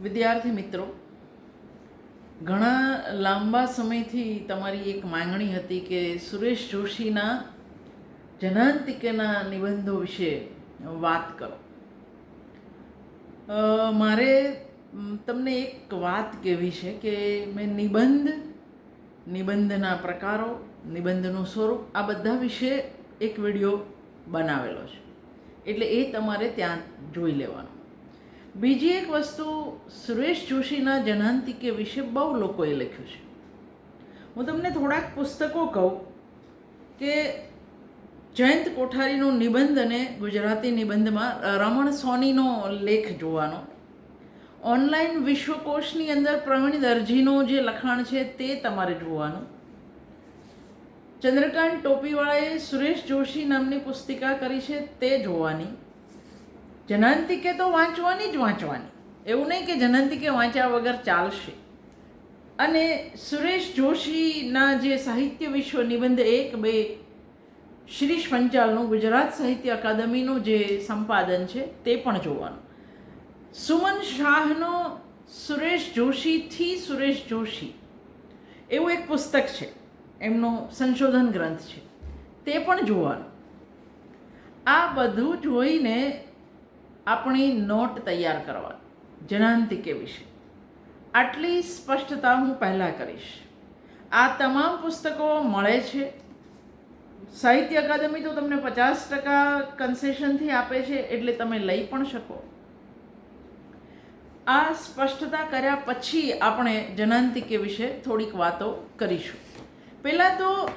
વિદ્યાર્થી મિત્રો, ઘણા લાંબા સમયથી તમારી એક માંગણી હતી કે સુરેશ જોશીના જનાંતિકેના નિબંધો વિશે વાત કરો. મારે તમને એક વાત કહેવી છે કે મેં નિબંધ, નિબંધના પ્રકારો, નિબંધનું સ્વરૂપ, આ બધા વિશે એક વીડિયો બનાવેલો છે. એટલે એ તમારે ત્યાં જોઈ લેવાનો. બીજી એક વસ્તુ સુરેશ જોશીના જનાંતિકે વિશે બહુ લોકોએ લખ્યું છે. હું તમને થોડાક પુસ્તકો કહું કે જયંત કોઠારીનો નિબંધ અને ગુજરાતી નિબંધમાં રમણ સોનીનો લેખ જોવાનો. ઓનલાઈન વિશ્વકોશની અંદર પ્રવીણ દરજીનો જે લખાણ છે તે તમારે જોવાનું. ચંદ્રકાંત ટોપીવાળાએ સુરેશ જોશી નામની પુસ્તિકા કરી છે તે જોવાની. જનાંતિકે તો વાંચવાની જ વાંચવાની. એવું નહીં કે જનાંતિકે વાંચ્યા વગર ચાલશે. અને સુરેશ જોશીના જે સાહિત્ય વિશ્વ નિબંધ એક બે શ્રીશ પંચાલનું ગુજરાત સાહિત્ય અકાદમીનું જે સંપાદન છે, તે પણ જોવાનું. સુમન શાહનો સુરેશ જોશીથી સુરેશ જોશી. એવું એક પુસ્તક છે, એમનો સંશોધન ગ્રંથ છે. તે પણ જોવાનું. આ બધું જોઈને આપણી નોટ તૈયાર કરવા જનાંતિકે વિશે. આટલી સ્પષ્ટતા હું પહેલાં કરીશ. આ તમામ પુસ્તકો મળે છે. સાહિત્ય અકાદમી તો તમને પચાસ ટકા કન્સેશનથી આપે છે, એટલે તમે લઈ પણ શકો. આ સ્પષ્ટતા કર્યા પછી આપણે જનાંતિકે વિશે થોડીક વાતો કરીશું. પહેલાં તો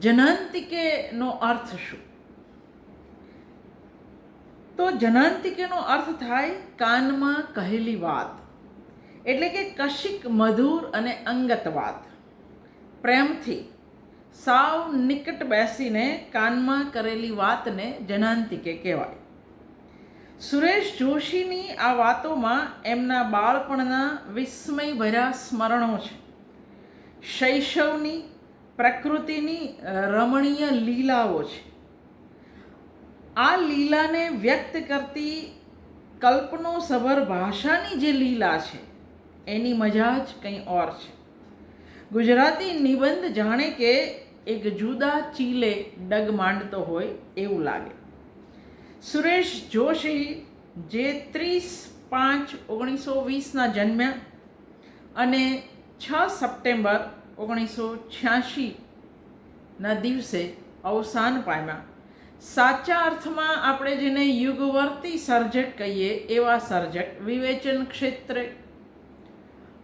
જનાંતિકેનો અર્થ શું? તો જનાંતિકેનો અર્થ થાય કાનમાં કહેલી વાત. એટલે કે કશિક મધુર અને અંગત વાત. પ્રેમથી સાવ નિકટ બેસીને કાનમાં કરેલી વાતને જનાંતિકે કહેવાય. સુરેશ જોશીની આ વાતોમાં એમના બાળપણના વિસ્મયભર્યા સ્મરણો છે. શૈશવની, પ્રકૃતિની રમણીય લીલાઓ છે. આ લીલાને વ્યક્ત કરતી કલ્પનો સભર ભાષાની જે લીલા છે, એની મજા જ કંઈ ઓર છે. ગુજરાતી નિબંધ જાણે કે એક જુદા ચીલે ડગ માંડતો હોય એવું લાગે. સુરેશ જોશી જે ત્રીસ પાંચ ઓગણીસો વીસના જન્મ્યા અને છ સપ્ટેમ્બર ઓગણીસો છ્યાસીના દિવસે અવસાન પામ્યા. સાચા અર્થમાં આપણે જેને યુગવર્તી સર્જક કહીએ, એવા સર્જક. વિવેચન ક્ષેત્રે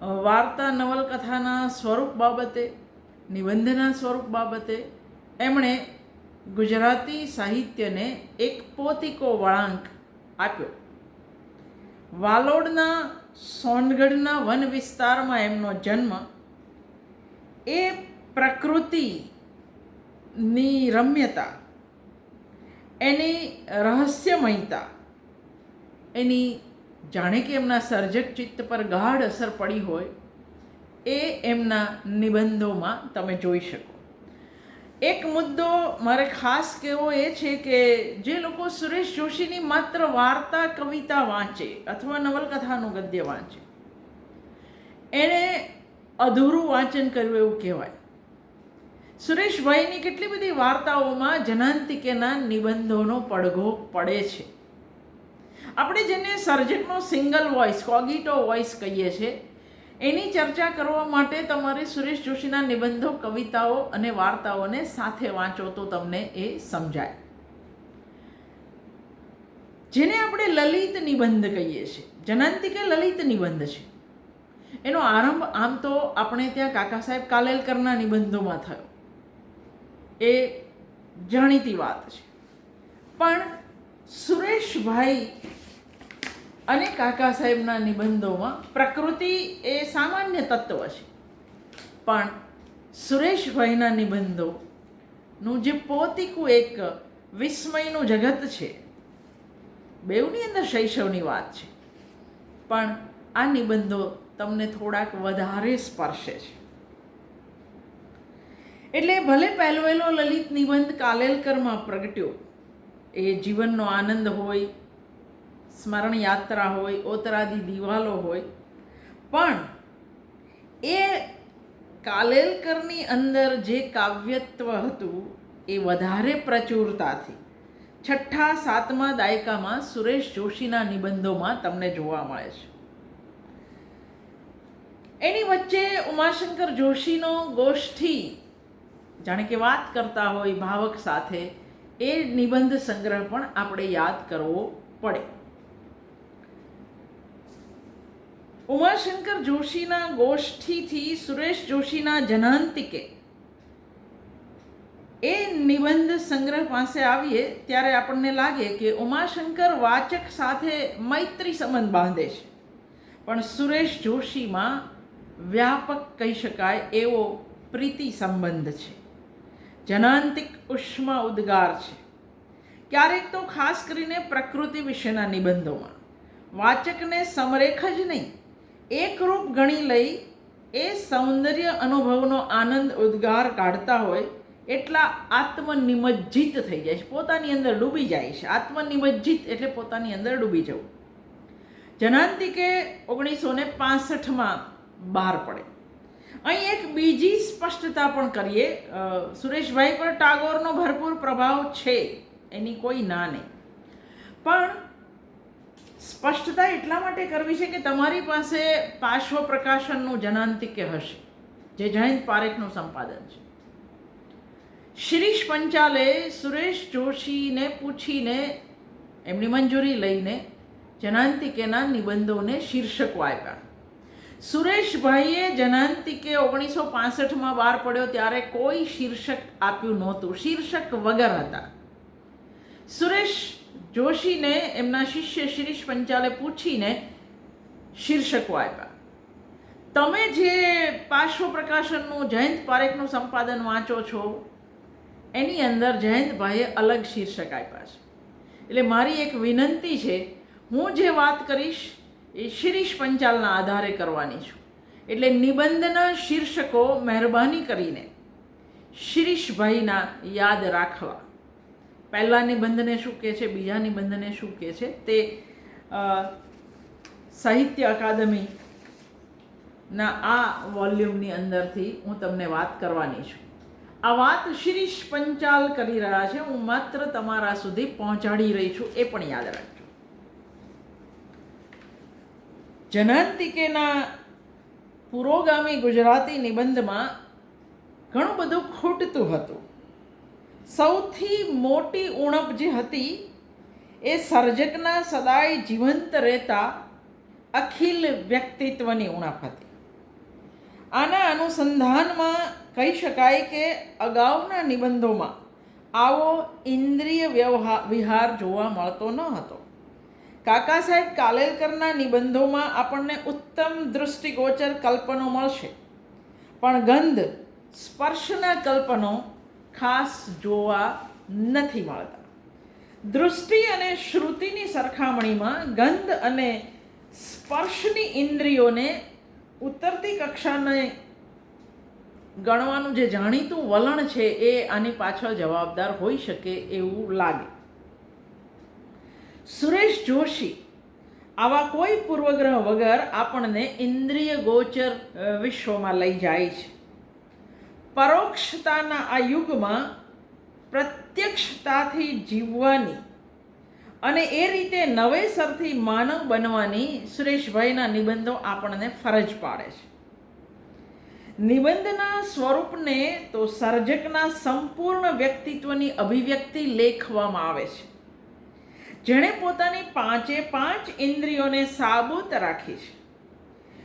વાર્તા નવલકથાના સ્વરૂપ બાબતે, નિબંધના સ્વરૂપ બાબતે એમણે ગુજરાતી સાહિત્યને એક પોતિકો વળાંક આપ્યો. વાલોડના, સોનગઢના વન વિસ્તારમાં એમનો જન્મ. એ પ્રકૃતિની રમ્યતા એની રહસ્યમયતા, એની જાણે કે એમના સર્જક ચિત્ત પર ગાઢ અસર પડી હોય, એ એમના નિબંધોમાં તમે જોઈ શકો. એક મુદ્દો મારે ખાસ કહેવો એ છે કે જે લોકો સુરેશ જોશીની માત્ર વાર્તા, કવિતા વાંચે અથવા નવલકથાનું ગદ્ય વાંચે. એણે અધૂરું વાંચન કર્યું એવું કહેવાય. સુરેશભાઈની કેટલી બધી વાર્તાઓમાં જનાંતિકેના નિબંધોનો પડઘો પડે છે. આપણે જેને સર્જકનો સિંગલ વોઇસ, કોગીટો વોઇસ કહીએ છીએ, એની ચર્ચા કરવા માટે તમારે સુરેશ જોશીના નિબંધો, કવિતાઓ અને વાર્તાઓને સાથે વાંચો તો તમને એ સમજાય. જેને આપણે લલિત નિબંધ કહીએ છીએ જનાંતિકે લલિત નિબંધ છે, એનો આરંભ આમ તો આપણે ત્યાં કાકા સાહેબ કાલેલકરના નિબંધોમાં થયો. એ જાણીતી વાત છે. પણ સુરેશભાઈ અને કાકા સાહેબના નિબંધોમાં પ્રકૃતિ એ સામાન્ય તત્વ છે. પણ સુરેશભાઈના નિબંધોનું જે પોતિકું એક વિસ્મયનું જગત છે, બેઉની અંદર શૈશવની વાત છે. પણ આ નિબંધો તમને થોડાક વધારે સ્પર્શે છે. એટલે ભલે પહેલો વહેલો લલિત નિબંધ કાલેલકરમાં પ્રગટ્યો. એ જીવનનો આનંદ હોય, સ્મરણ યાત્રા હોય, ઓતરાદી દિવાલો હોય. પણ એ કાલેલકરની અંદર જે કાવ્યત્વ હતું, એ વધારે પ્રચુરતાથી. છઠ્ઠા, સાતમા દાયકામાં સુરેશ જોશીના નિબંધોમાં તમને જોવા મળે છે. એની વચ્ચે ઉમાશંકર જોશીનો ગોષ્ઠી જાણે કે વાત કરતા હોય ભાવક સાથે, એ નિબંધ સંગ્રહ પણ આપણે યાદ કરવો પડે. ઉમાશંકર જોશીના ગોષ્ઠીથી સુરેશ જોશીના જનાંતિકે એ નિબંધ સંગ્રહ પાસે આવીએ ત્યારે આપણને લાગે કે ઉમાશંકર વાચક સાથે મૈત્રી સંબંધ બાંધે છે. પણ સુરેશ જોશીમાં વ્યાપક કહી શકાય એવો પ્રીતિ સંબંધ છે. જનાંતિક ઉષ્મા ઉદ્ગાર છે. ક્યારેક તો ખાસ કરીને પ્રકૃતિ વિશેના નિબંધોમાં. વાચકને સમરેખ જ નહીં એકરૂપ ગણી લઈ એ સૌંદર્ય અનુભવનો આનંદ ઉદ્ગાર કાઢતા હોય એટલા આત્મનિમજ્જિત થઈ જાય છે. પોતાની અંદર ડૂબી જાય છે. આત્મનિમજ્જિત એટલે પોતાની અંદર ડૂબી જવું. જનાંતિકે ઓગણીસો ને પાસઠમાં બહાર પડે. અહીં એક બીજી સ્પષ્ટતા પણ કરીએ. સુરેશભાઈ પર ટાગોરનો ભરપૂર પ્રભાવ છે. એની કોઈ ના નહીં પણ સ્પષ્ટતા એટલા માટે કરવી છે કે તમારી પાસે પાર્શ્વ પ્રકાશનનું જનાંતિક્ય હશે, જે જયંત પારેખનું સંપાદન છે. શિરીષ પંચાલે સુરેશ જોશીને પૂછીને, એમની મંજૂરી લઈને જનાંતિકેના નિબંધોને શીર્ષકો આપ્યા. સુરેશભાઈએ જનાંતિકે ઓગણીસો પાસઠમાં બહાર પડ્યો ત્યારે કોઈ શીર્ષક આપ્યું નહોતું. શીર્ષક વગર હતા. સુરેશ જોશીને એમના શિષ્ય શિરીષ પંચાલે પૂછીને શીર્ષકો આપ્યા. તમે જે પાર્શ્વ પ્રકાશનનું જયંત પારેખનું સંપાદન વાંચો છો, એની અંદર જયંતભાઈએ અલગ શીર્ષક આપ્યા છે. એટલે મારી એક વિનંતી છે, હું જે વાત કરીશ એ શિરીષ પંચાલના આધારે કરવાની છું. એટલે નિબંધના શીર્ષકો મહેરબાની કરીને શિરીષભાઈના યાદ રાખવા. પહેલા નિબંધને શું કહે છે, બીજા નિબંધને શું કહે છે, તે સાહિત્ય અકાદમીના આ વોલ્યુમની અંદરથી હું તમને વાત કરવાની છું. આ વાત શિરીષ પંચાલ કરી રહ્યા છે, હું માત્ર તમારા સુધી પહોંચાડી રહી છું, એ પણ યાદ રાખજો. જનાંતિકેના પુરોગામી ગુજરાતી નિબંધમાં ઘણું બધું ખૂટતું હતું. સૌથી મોટી ઉણપ જે હતી એ સર્જકના સદાય જીવંત રહેતા અખિલ વ્યક્તિત્વની ઉણપ હતી. આના અનુસંધાનમાં કહી શકાય કે અગાઉના નિબંધોમાં આવો ઇન્દ્રિય વ્યવહાર વિહાર જોવા મળતો ન હતો. કાકા સાહેબ કાલેલકરના નિબંધોમાં આપણને ઉત્તમ દૃષ્ટિગોચર કલ્પનો મળશે. પણ ગંધ, સ્પર્શના કલ્પનો ખાસ જોવા નથી મળતા. દૃષ્ટિ અને શ્રુતિની સરખામણીમાં ગંધ અને સ્પર્શની ઇન્દ્રિયોને ઉતરતી કક્ષાને ગણવાનું જે જાણીતું વલણ છે એ આની પાછળ જવાબદાર હોઈ શકે એવું લાગે. સુરેશ જોશી. આવા કોઈ પૂર્વગ્રહ વગર આપણને ઇન્દ્રિય ગોચર વિશ્વમાં લઈ જાય છે. પરોક્ષતાના આ યુગમાં પ્રત્યક્ષતાથી જીવવાની અને એ રીતે નવેસરથી માનવ બનવાની સુરેશભાઈના નિબંધો આપણને ફરજ પાડે છે. નિબંધના સ્વરૂપને તો સર્જકના સંપૂર્ણ વ્યક્તિત્વની અભિવ્યક્તિ લેખવામાં આવે છે. જેણે પોતાની પાંચે પાંચ ઇન્દ્રિયોને સાબુત રાખી છે.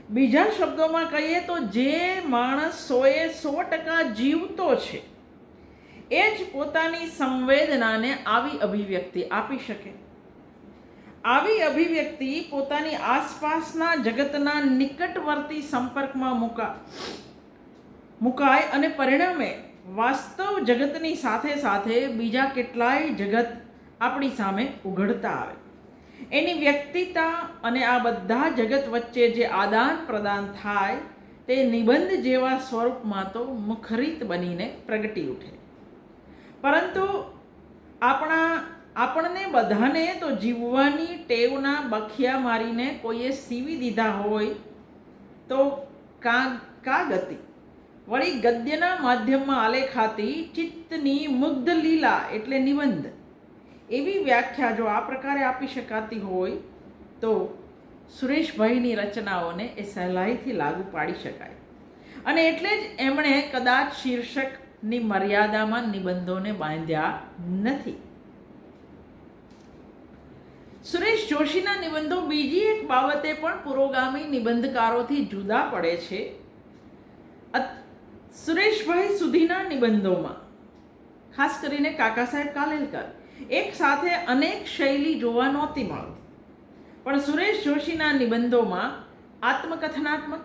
બીજા શબ્દોમાં કહીએ તો જે માણસ સોએ સો ટકા જીવતો છે, એ જ પોતાની સંવેદનાને આવી અભિવ્યક્તિ આપી શકે. આવી અભિવ્યક્તિ પોતાની આસપાસના જગતના નિકટવર્તી સંપર્કમાં મૂકા, મુકાય અને પરિણામે વાસ્તવ જગતની સાથે સાથે બીજા કેટલાય જગત આપણી સામે ઉઘડતા આવે. એની વ્યક્તિતા અને આ બધા જગત વચ્ચે જે આદાન પ્રદાન થાય, તે નિબંધ જેવા સ્વરૂપમાં તો મુખરિત બનીને પ્રગટી ઉઠે. પરંતુ આપણા, આપણને બધાને તો જીવવાની ટેવના બખિયા મારીને કોઈએ સીવી દીધા હોય, તો કા કા ગતિ? વળી ગદ્યના માધ્યમમાં આલેખાતી ચિત્તની મુગ્ધ લીલા એટલે નિબંધ. એવી વ્યાખ્યા જો આ પ્રકારે આપી શકાતી હોય, તો સુરેશભાઈની રચનાઓને એ સહેલાઈથી લાગુ પાડી શકાય. અને એટલે જ એમણે કદાચ શીર્ષકની મર્યાદામાં નિબંધોને બાંધ્યા નથી. સુરેશ જોશીના નિબંધો બીજી એક બાબતે પણ પુરોગામી નિબંધકારોથી જુદા પડે છે. સુરેશભાઈ સુધીના નિબંધોમાં, ખાસ કરીને કાકા સાહેબ કાલેલકર એક સાથે અનેક શૈલી જોવા નહોતી મળતી. પણ સુરેશ જોશીના નિબંધોમાં આત્મકથનાત્મક,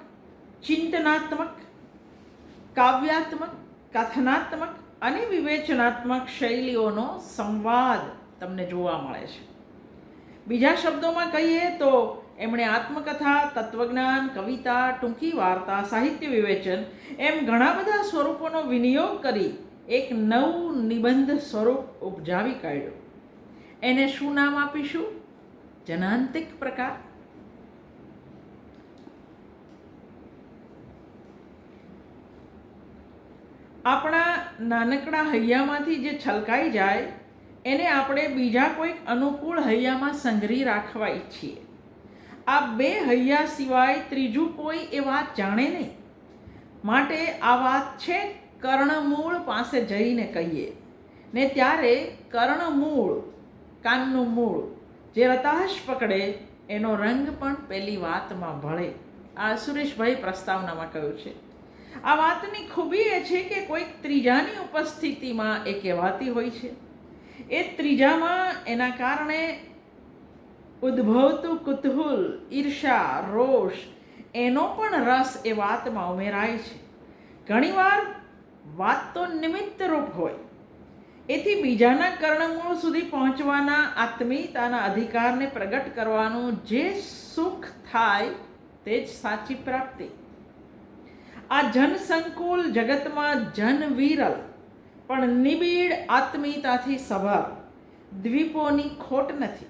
ચિંતનાત્મક, કાવ્યાત્મક, કથનાત્મક અને વિવેચનાત્મક શૈલીઓનો સંવાદ તમને જોવા મળે છે. બીજા શબ્દોમાં કહીએ તો એમણે આત્મકથા, તત્વજ્ઞાન, કવિતા, ટૂંકી વાર્તા, સાહિત્ય વિવેચન એમ ઘણા બધા સ્વરૂપોનો વિનિયોગ કરી એક નવું નિબંધ સ્વરૂપ ઉપજાવી કાઢ્યું. એને શું નામ આપીશું? જનાંતિક પ્રકાર. આપણા નાનકડા હૈયામાંથી જે છલકાઈ જાય, એને આપણે બીજા કોઈક અનુકૂળ હૈયામાં સંગ્રહી રાખવા ઈચ્છીએ. આ બે હૈયા સિવાય ત્રીજું કોઈ એ વાત જાણે નહીં. માટે આ વાત છે કર્ણમૂળ પાસે જઈને કહીએ. ને ત્યારે કર્ણમૂળ, કાનનું મૂળ, જે રતાશ પકડે, એનો રંગ પણ પેલી વાતમાં ભળે. આ સુરેશભાઈ પ્રસ્તાવનામાં કહ્યું છે. આ વાતની ખૂબી એ છે કે કોઈક ત્રીજાની ઉપસ્થિતિમાં એ કહેવાતી હોય છે. એ ત્રીજામાં એના કારણે ઉદ્ભવતું કુતૂહલ, ઈર્ષા, રોષ, એનો પણ રસ એ વાતમાં ઉમેરાય છે. ઘણીવાર વાત તો નિમિત્તરૂપ હોય. એથી બીજાના કર્ણમૂળ સુધી પહોંચવાના આત્મીયતાના અધિકારને પ્રગટ કરવાનું જે સુખ થાય તે જ સાચી પ્રાપ્તિ. આ જનસંકુલ જગતમાં જનવિરલ પણ નિબીડ આત્મીયતાથી સભર, દ્વીપોની ખોટ નથી.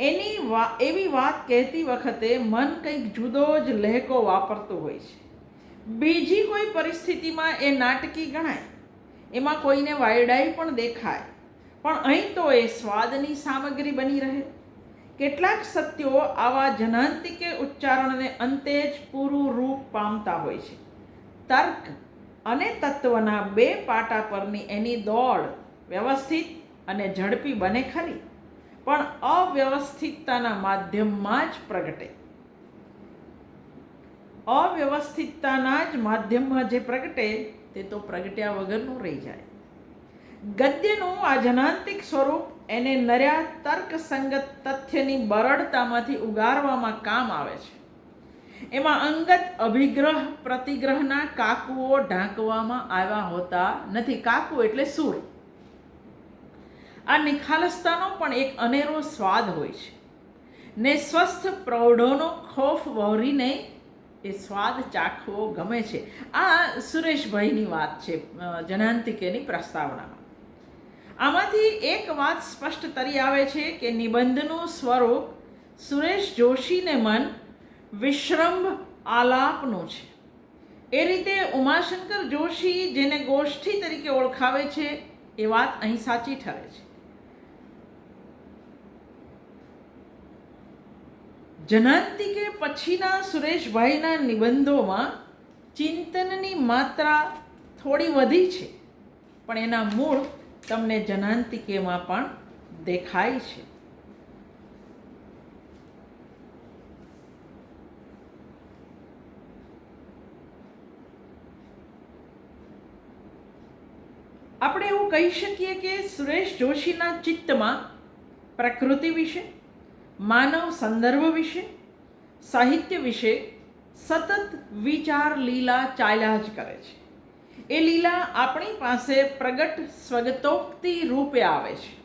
એની એવી વાત કહેતી વખતે મન કંઈક જુદો જ લહેકો વાપરતું હોય છે. બીજી કોઈ પરિસ્થિતિમાં એ નાટકી ગણાય. એમાં કોઈને વાયડાઈ પણ દેખાય. પણ અહીં તો એ સ્વાદની સામગ્રી બની રહે. કેટલાક સત્યો આવા જનાંતિકે ઉચ્ચારણને અંતે જ પૂરું રૂપ પામતા હોય છે. તર્ક અને તત્વના બે પાટા પરની એની દોડ વ્યવસ્થિત અને ઝડપી બને ખરી. પણ અવ્યવસ્થિતતાના માધ્યમમાં જ પ્રગટે. અવ્યવસ્થિતતાના જ માધ્યમમાં જે પ્રગટે તે તો પ્રગટ્યા વગરનું રહી જાય. ગદ્યનું આ જનાંતિક સ્વરૂપ એને નર્યા તર્કસંગત તથ્યની બરડતામાંથી ઉગારવામાં કામ આવે છે. એમાં અંગત અભિગ્રહ પ્રતિગ્રહના કાકુઓ ઢાંકવામાં આવ્યા હોતા નથી. કાકુ એટલે સૂર. આ નિખાલસતાનો પણ એક અનેરો સ્વાદ હોય છે. ને સ્વસ્થ પ્રૌઢોનો ખોફ વહોરીને એ સ્વાદ ચાખવો ગમે છે. આ સુરેશભાઈની વાત છે જનાંતિકેની પ્રસ્તાવનામાં. આમાંથી એક વાત સ્પષ્ટ તરી આવે છે કે નિબંધનું સ્વરૂપ સુરેશ જોશીને મન વિશ્રંભ આલાપનું છે. એ રીતે ઉમાશંકર જોશી જેને ગોષ્ઠી તરીકે ઓળખાવે છે, એ વાત અહીં સાચી ઠરે છે. જનાંતિકે પછીના સુરેશભાઈના નિબંધોમાં ચિંતનની માત્રા થોડી વધી છે, પણ એના મૂળ તમને જનાંતિકેમાં પણ દેખાય છે. આપણે એવું કહી શકીએ કે સુરેશ જોશીના ચિત્તમાં પ્રકૃતિ વિશે માનવ સંદર્ભ વિશે, સાહિત્ય વિશે સતત વિચાર લીલા ચાલ્યા જ કરે છે. એ લીલા આપણી પાસે પ્રગટ સ્વગતોક્તિ રૂપે આવે છે.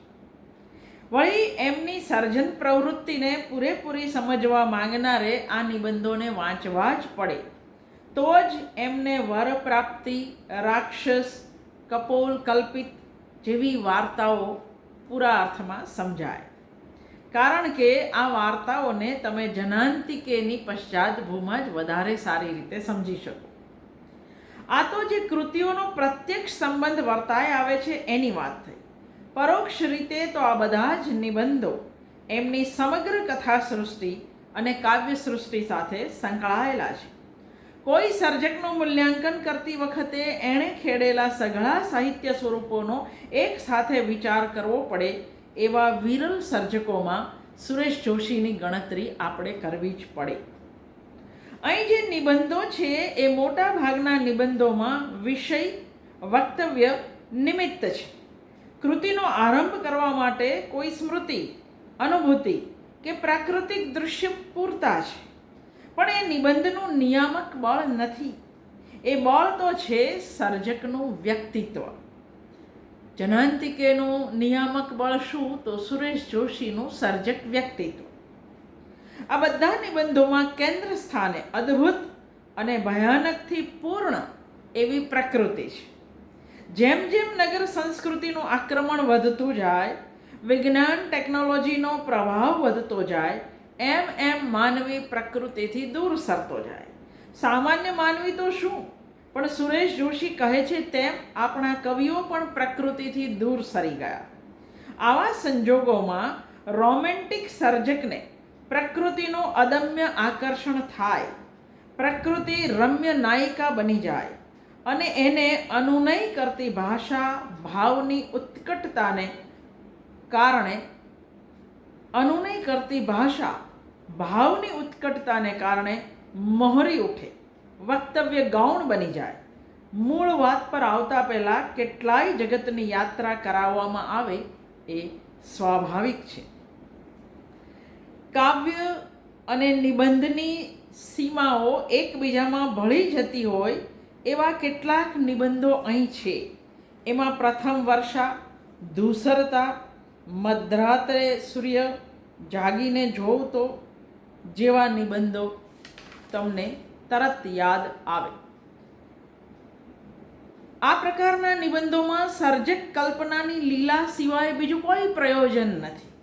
વળી એમની સર્જન પ્રવૃત્તિને પૂરેપૂરી સમજવા માંગનારે આ નિબંધોને વાંચવા જ પડે. તો જ એમને વર પ્રાપ્તિ રાક્ષસ, કપોલ કલ્પિત જેવી વાર્તાઓ પૂરા અર્થમાં સમજાય. કારણ કે આ વાર્તાઓને તમે જનાંતિકેની પશ્ચાદભૂમાં જ વધારે સારી રીતે સમજી શકો. આ તો જે કૃતિઓનો પ્રત્યક્ષ સંબંધ વર્તાય આવે છે એની વાત થઈ. પરોક્ષ રીતે તો આ બધા જ નિબંધો એમની સમગ્ર કથા સૃષ્ટિ અને કાવ્ય સૃષ્ટિ સાથે સંકળાયેલા છે. કોઈ સર્જકનું મૂલ્યાંકન કરતી વખતે એણે ખેડેલા સઘળા સાહિત્ય સ્વરૂપોનો એક સાથે વિચાર કરવો પડે એવા વિરલ સર્જકોમાં સુરેશ જોશીની ગણતરી આપણે કરવી જ પડે. અહીં જે નિબંધો છે એ મોટા ભાગના નિબંધોમાં વિષય, વક્તવ્ય નિમિત્ત છે. કૃતિનો આરંભ કરવા માટે કોઈ સ્મૃતિ, અનુભૂતિ કે પ્રાકૃતિક દૃશ્ય પૂરતા છે. પણ એ નિબંધનું નિયામક બળ નથી. એ બળ તો છે સર્જકનું વ્યક્તિત્વ. જનાંતિકેનું નિયામક બળ શું? તો સુરેશ જોશીનું સર્જક વ્યક્તિત્વ. આ બધા નિબંધોમાં કેન્દ્ર સ્થાને અદ્ભુત અને ભયાનકથી પૂર્ણ એવી પ્રકૃતિ છે. જેમ જેમ નગર સંસ્કૃતિનું આક્રમણ વધતું જાય, વિજ્ઞાન ટેકનોલોજીનો પ્રભાવ વધતો જાય, એમ એમ માનવી પ્રકૃતિથી દૂર સરતો જાય. સામાન્ય માનવી તો શું? પણ સુરેશ જોશી કહે છે તેમ આપણા કવિઓ પણ પ્રકૃતિથી દૂર સરી ગયા. આવા સંજોગોમાં રોમેન્ટિક સર્જકને પ્રકૃતિનું અદમ્ય આકર્ષણ થાય, પ્રકૃતિ રમ્ય નાયિકા બની જાય અને એને અનુનય કરતી ભાષા ભાવની ઉત્કટતાને કારણે અનુનય કરતી ભાષા ભાવની ઉત્કટતાને કારણે મોહરી ઉઠે. વક્તવ્ય ગૌણ બની જાય. મૂળ વાત પર આવતા પહેલાં કેટલાય જગતની યાત્રા કરાવવામાં આવે એ સ્વાભાવિક છે. કાવ્ય અને નિબંધની સીમાઓ એકબીજામાં ભળી જતી હોય એવા કેટલાક નિબંધો અહીં છે. એમાં પ્રથમ વર્ષા, ધૂસરતા, મધરાત્રે સૂર્ય જાગીને જોઉં તો જેવા નિબંધો તમને તરત યાદ આવે. આ પ્રકારના નિબંધોમાં સર્જક કલ્પનાની લીલા સિવાય બીજું કોઈ પ્રયોજન નથી.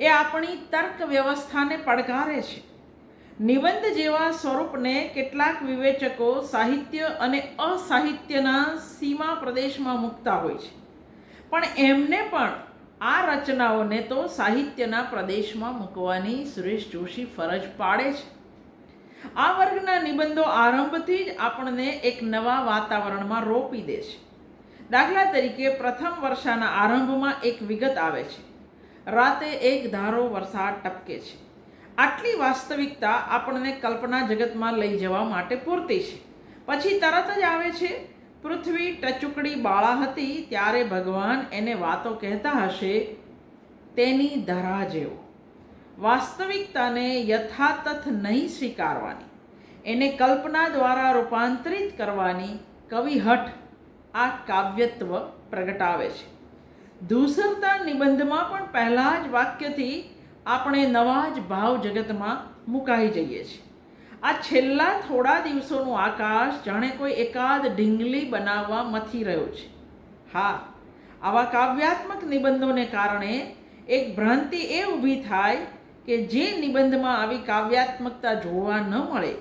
એ આપણી તર્ક વ્યવસ્થાને પડકારે છે. નિબંધ જેવા સ્વરૂપને કેટલાક વિવેચકો સાહિત્ય અને અસાહિત્યના સીમા પ્રદેશમાં મૂકતા હોય છે. પણ એમને પણ આ રચનાઓને તો સાહિત્યના પ્રદેશમાં મૂકવાની સુરેશ જોશી ફરજ પાડે છે. આ વર્ગના નિબંધો આરંભથી જ આપણને એક નવા વાતાવરણમાં રોપી દે છે. દાખલા તરીકે પ્રથમ વર્ષાના આરંભમાં એક વિગત આવે છે. રાતે એક ધારો વરસાદ ટપકે છે. આટલી વાસ્તવિકતા આપણને કલ્પના જગતમાં લઈ જવા માટે પૂરતી છે. પછી તરત જ આવે છે, પૃથ્વી ટચુકડી બાળા હતી ત્યારે ભગવાન એને વાતો કહેતા હશે, તેની ધરા જેવો. વાસ્તવિકતાને યથાતથ નહીં સ્વીકારવાની. એને કલ્પના દ્વારા રૂપાંતરિત કરવાની કવિહઠ આ કાવ્યત્વ પ્રગટાવે છે. ધૂસરતા નિબંધમાં પણ પહેલાં જ વાક્યથી આપણે નવા જ ભાવ જગતમાં મુકાઈ જઈએ છીએ. આ છેલ્લા થોડા દિવસોનું આકાશ જાણે કોઈ એકાદ ઢીંગલી બનાવવા મથી રહ્યો છે. હા, આવા કાવ્યાત્મક નિબંધોને કારણે એક ભ્રાંતિ એ ઊભી થાય કે જે નિબંધમાં આવી કાવ્યાત્મકતા જોવા ન મળે,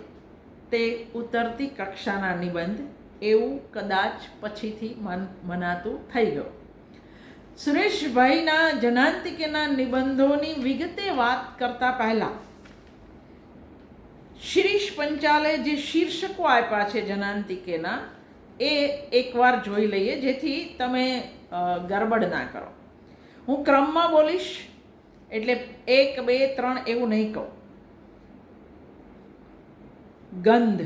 તે ઉતરતી કક્ષાના નિબંધ એવું કદાચ પછીથી મન, મનાતું થઈ ગયું. સુરેશભાઈના જનાંતિકેના નિબંધોની વિગતે વાત કરતા પહેલાં, શિરીષ પંચાલે જે શીર્ષકો આપ્યા છે જનાંતિકેના, એ એકવાર જોઈ લઈએ, જેથી તમે ગરબડ ના કરો. હું ક્રમમાં બોલીશ. એટલે એક, બે, ત્રણ એવું નહીં કહું. ગંધ,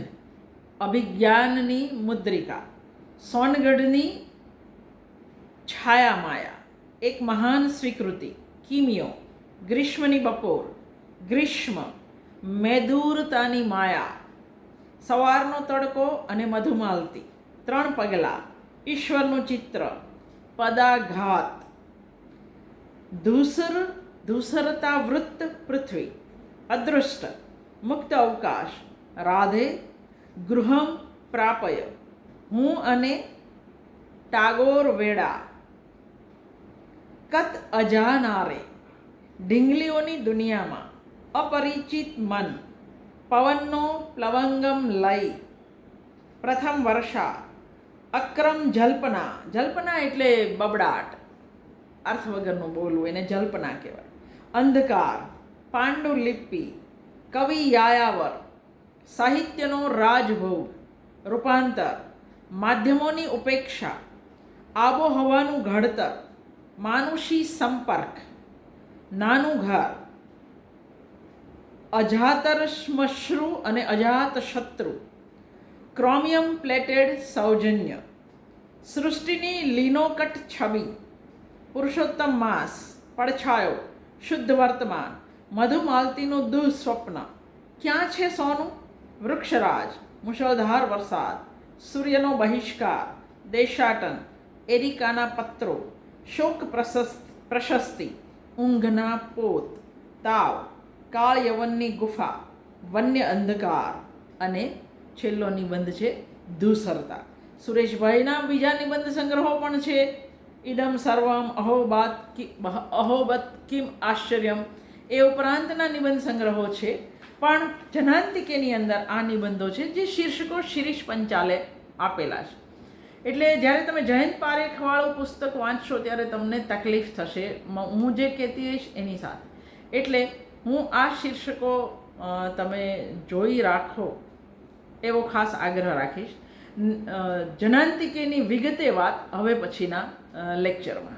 અભિજ્ઞાનની મુદ્રિકા, સોનગઢની છાયા માયા એક મહાન સ્વીકૃતિ, કિમિયો, ગ્રીષ્મની બપોર, ગ્રીષ્મ, મેદુરતાની માયા, સવારનો તડકો અને મધુમાલતી, ત્રણ પગલાં, ઈશ્વરનું ચિત્ર, પદાઘાત, ધૂસર ધૂસરતા વૃત્ત પૃથ્વી અદૃષ્ટ મુક્ત અવકાશ રાધે ગૃહમ પ્રાપય હું અને ટાગોર વેડા કત અજાનારે ઢીંગલીઓની દુનિયામાં અપરિચિત મન પવનનો પ્લવંગમ લઈ પ્રથમ વર્ષા અક્રમ જલ્પના જલ્પના એટલે બબડાટ અર્થ વગરનું બોલવું એને જલ્પના કહેવાય અંધકાર, પાંડુલિપિ, કવિ યાયાવર, સાહિત્યનો રાજભોગ, રૂપાંતર, માધ્યમોની ઉપેક્ષા, આબોહવાનું ઘડતર, માનુષી સંપર્ક, નાનું ઘર, અજાતરશ્મશ્રુ અને અજાત શત્રુ ક્રોમિયમ પ્લેટેડ સૌજન્ય, સૃષ્ટિની લીનોકટ છબી, પુરુષોત્તમ માસ, પડછાયો શુદ્ધ વર્તમાન, મધુમાલતીનું દુઃસ્વપ્ન. ક્યાં છે સોનું? વૃક્ષરાજ, મુશળધાર વરસાદ, સૂર્યનો બહિષ્કાર, દેશાટન, એરિકાના પત્રો, શોક પ્રશસ્ત, પ્રશસ્તિ, ઊંઘના પોત, તાવ કાળ યવનની ગુફા, વન્ય અંધકાર અને છેલ્લો નિબંધ છે ધૂસરતા. સુરેશભાઈના બીજા નિબંધ સંગ્રહો પણ છે. ઇદમ સર્વમ અહોબાત અહોબત કિમ આશ્ચર્યમ. એ ઉપરાંતના નિબંધ સંગ્રહો છે. પણ જનાંતિકેની અંદર આ નિબંધો છે જે શીર્ષકો શિરીષ પંચાલે આપેલા છે. એટલે જ્યારે તમે જયંત પારેખવાળું પુસ્તક વાંચશો ત્યારે તમને તકલીફ થશે. હું જે કહેતી હઈશ એની સાથે. એટલે હું આ શીર્ષકો તમે જોઈ રાખો એવો ખાસ આગ્રહ રાખીશ. જનાંતિકેની વિગતે વાત હવે પછીના લેક્ચરમાં